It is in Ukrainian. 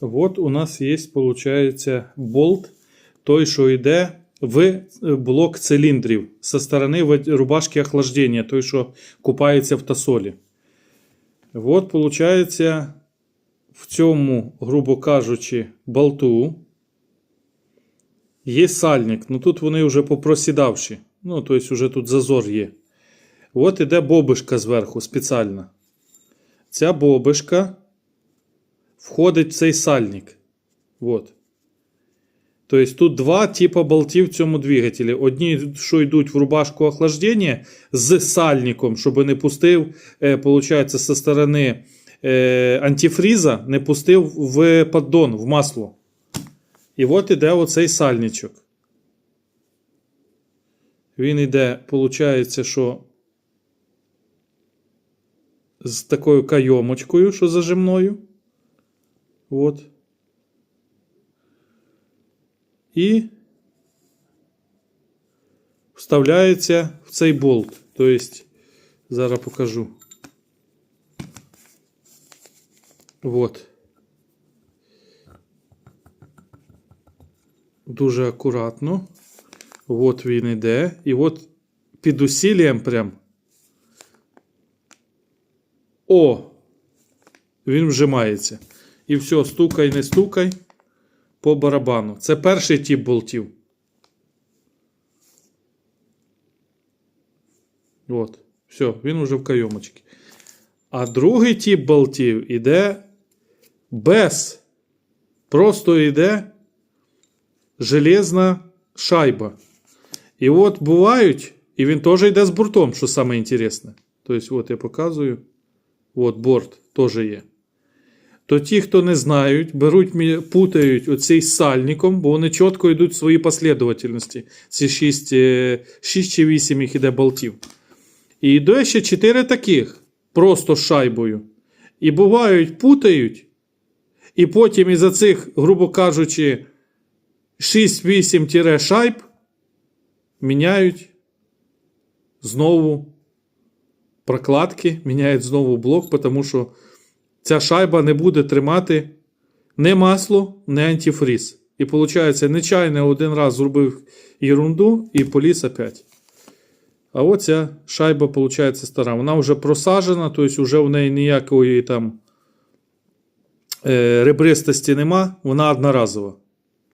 от у нас є, виходить, болт, той, що йде в е, блок циліндрів зі сторони рубашки охлаждення, той, що купається в тосолі. От, виходить, в цьому, грубо кажучи, болту є сальник. Ну тут вони вже попросідавші. Ну, тобто, вже тут зазор є. От іде бобишка зверху спеціальна. Ця бобишка входить в цей сальник. Вот. Тобто тут два типа болтів в цьому двигателі. Одні, що йдуть в рубашку охлаждення з сальником, щоб не пустив, е, получається, зі сторони е, антифріза, не пустив в поддон, в масло. І от іде оцей сальничок. Він йде, виходить, що з такою кайомочкою, що зажимною. От. І вставляється в цей болт. Тобто, зараз покажу. От. Дуже акуратно. От він іде. І от під усіллям прям. О! Він вжимається. І все, стукай, не стукай по барабану. Це перший тип болтів. От. Все, він уже в кайомочці. А другий тип болтів іде без. Просто йде железна шайба. І от бувають, і він теж йде з бортом, що саме інтересне. Тобто, от я показую. От борт теж є. То ті, хто не знають, беруть, путають оцей сальником, бо вони чітко йдуть в своїй послідовательності. Ці 6, 6 чи 8 їх іде болтів. І йде ще 4 таких, просто шайбою. І бувають, путають. І потім із-за цих, грубо кажучи, 6-8 шайб міняють знову прокладки, міняють знову блок, тому що ця шайба не буде тримати не масло, не антифріз. І виходить, нечайно один раз зробив ерунду і поліз опять. А оця шайба, виходить, стара. Вона вже просажена, тобто вже в неї ніякої там е, ребристості нема, вона одноразова.